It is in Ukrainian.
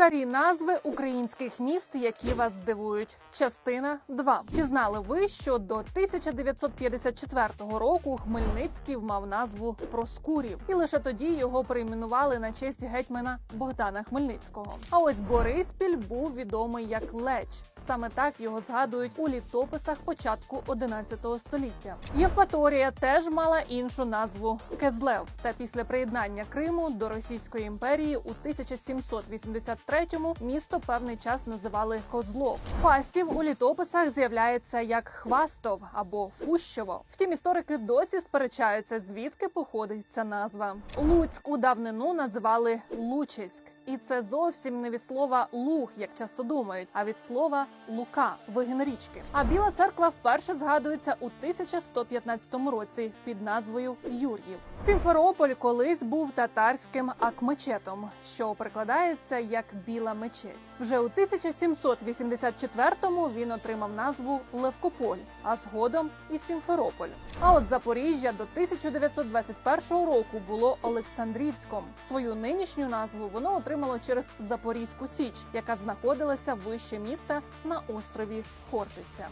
Старі назви українських міст, які вас здивують. Частина 2. Чи знали ви, що до 1954 року Хмельницький мав назву Проскурів, і лише тоді його перейменували на честь гетьмана Богдана Хмельницького. А ось Бориспіль був відомий як Леч. Саме так його згадують у літописах початку 11 століття. Євпаторія теж мала іншу назву Кезлев. Та після приєднання Криму до Російської імперії у 1783-му місто певний час називали Козлов. Фастів у літописах з'являється як Хвастов або Фущово. Втім, історики досі сперечаються, звідки походить ця назва. Луцьк у давнину називали Лучиськ. І це зовсім не від слова луг, як часто думають, а від слова лука вигін річки. А біла церква вперше згадується у 1115 році під назвою Юр'їв. Сімферополь колись був татарським акмечетом, що перекладається як біла мечеть. Вже у 1784-му він отримав назву Левкополь, а згодом і Сімферополь. А от Запоріжжя до 1921 року було Олександрівськом. Свою нинішню назву воно отримало через Запорізьку Січ, яка знаходилася вище міста на острові Хортиця.